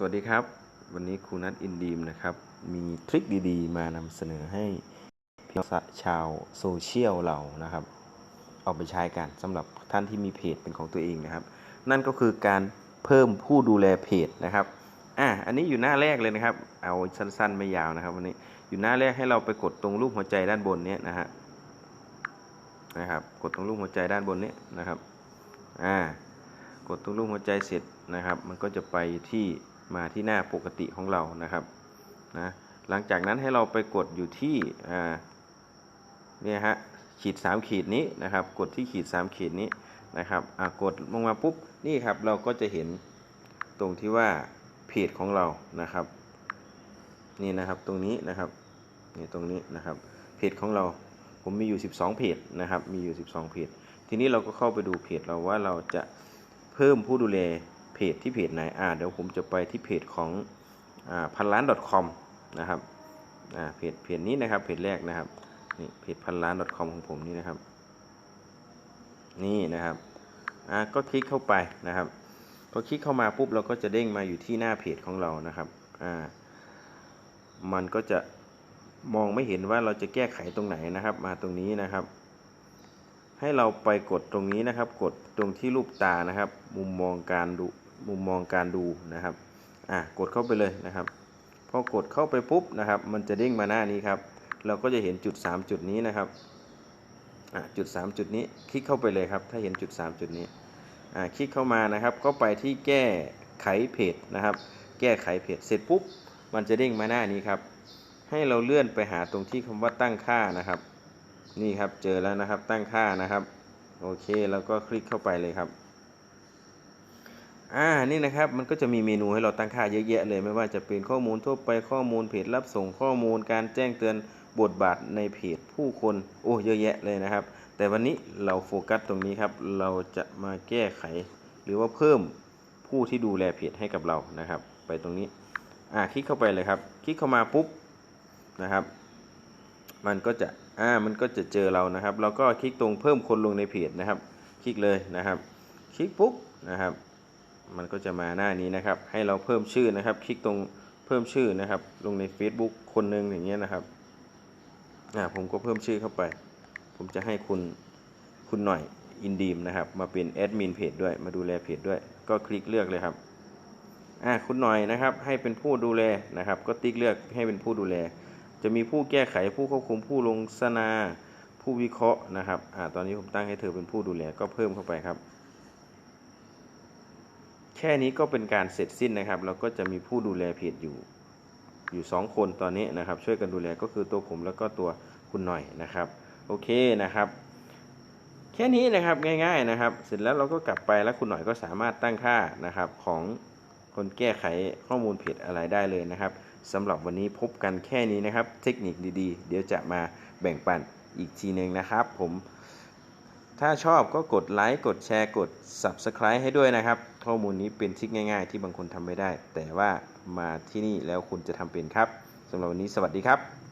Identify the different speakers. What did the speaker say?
Speaker 1: สวัสดีครับ วันนี้ครูนัทอินดีมนะครับ มีทริคดีๆ มานำเสนอให้พี่น้องชาวโซเชียลเรานะครับ เอาไปใช้กันสำหรับท่านที่มีเพจเป็นของตัวเองนะครับ นั่นก็คือการเพิ่มผู้ดูแลเพจนะครับอะอันนี้อยู่หน้าแรกเลยนะครับ เอาสั้นๆไม่ยาวนะครับ วันนี้อยู่หน้าแรกให้เราไปกดตรงรูปหัวใจด้านบนเนี้ยนะฮะนะครับ กดตรงรูปหัวใจด้านบนเนี้ยนะครับอ่ากดตรงรูปหัวใจเสร็จนะครับ มันก็จะไปที่ มาที่หน้าปกติของเรานะครับนะหลังจากนั้นให้เราไปกดอยู่ที่เนี่ยฮะขีด 3 ขีดนี้นะครับ กดที่ขีด 3 ขีดนี้นะครับอ่ากดลงมาปุ๊บนี่ครับเราก็จะเห็นตรงที่ว่าเพจของเรานะครับ นี่นะครับตรงนี้นะครับนี่ตรงนี้นะครับเพจของเราผมมีอยู่ 12 เพจนะครับ มีอยู่ 12 เพจ ทีนี้เราก็เข้าไปดูเพจเราว่าเราจะเพิ่มผู้ดูแล เพจที่เพจไหนอ่าเดี๋ยวผมจะไปที่เพจของอ่าพันล้าน .com นะครับอ่าเพจเพจนี้นะครับเพจแรกนะครับนี่เพจพันล้าน .com ของผมนี่นะครับ นี่นะครับอ่าก็คลิกเข้าไปนะครับพอคลิกเข้ามาปุ๊บเราก็จะเด้งมาอยู่ที่หน้าเพจของเรานะครับอ่ามันก็จะมองไม่เห็นว่าเราจะแก้ไขตรงไหนนะครับ มาตรงนี้นะครับ ให้เราไปกดตรงนี้นะครับ กดตรงที่รูปตานะครับ มุมมองการดู มุมมองการดูนะครับอะกดเข้าไปเลยนะครับพอกดเข้าไปปุ๊บนะครับ มันจะเด้งมาหน้านี้ครับ เราก็จะเห็นจุด 3 จุดนี้นะครับอะจุด 3 จุดนี้คลิกเข้าไปเลยครับ ถ้าเห็นจุด 3 จุดนี้อะคลิกเข้ามานะครับ ก็ไปที่แก้ไขเพจนะครับ แก้ไขเพจเสร็จปุ๊บ มันจะเด้งมาหน้านี้ครับ ให้เราเลื่อนไปหาตรงที่คำว่าตั้งค่านะครับ นี่ครับเจอแล้วนะครับตั้งค่านะครับ โอเคแล้วก็คลิกเข้าไปเลยครับ อ่านี่นะครับมันก็จะมีเมนูให้เราตั้งค่าเยอะแยะเลยไม่ว่าจะเป็นข้อมูลทั่วไปข้อมูลเพจรับส่งข้อมูลการแจ้งเตือนบทบาทในเพจผู้คนโอ้เยอะแยะเลยนะครับ แต่วันนี้เราโฟกัสตรงนี้ครับ เราจะมาแก้ไข หรือว่าเพิ่มผู้ที่ดูแลเพจให้กับเรานะครับ ไปตรงนี้อ่าคลิกเข้าไปเลยครับ คลิกเข้ามาปุ๊บนะครับ มันก็จะอ่ามันก็จะเจอเรานะครับ เราก็คลิกตรงเพิ่มคนลงในเพจนะครับ คลิกเลยนะครับ คลิกปุ๊บนะครับ มันก็จะมาหน้านี้นะครับ ให้เราเพิ่มชื่อนะครับ คลิกตรงเพิ่มชื่อนะครับ ลงใน Facebook คนหนึ่งอย่างเงี้ยนะครับอ่าผมก็เพิ่มชื่อเข้าไป ผมจะให้คุณคุณหน่อยอินดีมนะครับ มาเป็นแอดมินเพจด้วย มาดูแลเพจด้วย ก็คลิกเลือกเลยครับอ่าคุณหน่อยนะครับ ให้เป็นผู้ดูแลนะครับ ก็ติ๊กเลือกให้เป็นผู้ดูแล จะมีผู้แก้ไขผู้ควบคุมผู้ลงสนาผู้วิเคราะห์นะครับอ่าตอนนี้ผมตั้งให้เธอเป็นผู้ดูแลก็เพิ่มเข้าไปครับ แค่นี้ก็เป็นการเสร็จสิ้นนะครับ เราก็จะมีผู้ดูแลเพจอยู่ อยู่ 2 คนตอนนี้นะครับ ช่วยกันดูแลก็คือตัวผมแล้วก็ตัวคุณหน่อยนะครับ โอเคนะครับ แค่นี้นะครับง่ายๆนะครับ เสร็จแล้วเราก็กลับไปแล้วคุณหน่อยก็สามารถตั้งค่านะครับของคนแก้ไขข้อมูลเพจอะไรได้เลยนะครับสำหรับวันนี้พบกันแค่นี้นะครับ เทคนิคดีๆ เดี๋ยวจะมาแบ่งปันอีกทีหนึ่งนะครับ ผม ถ้าชอบก็กดไลค์กดแชร์กด Subscribe ให้ด้วยนะครับ ข้อมูลนี้เป็นทริคง่ายๆ ที่บางคนทำไม่ได้ แต่ว่ามาที่นี่แล้วคุณจะทำเป็นครับสำหรับวันนี้สวัสดีครับ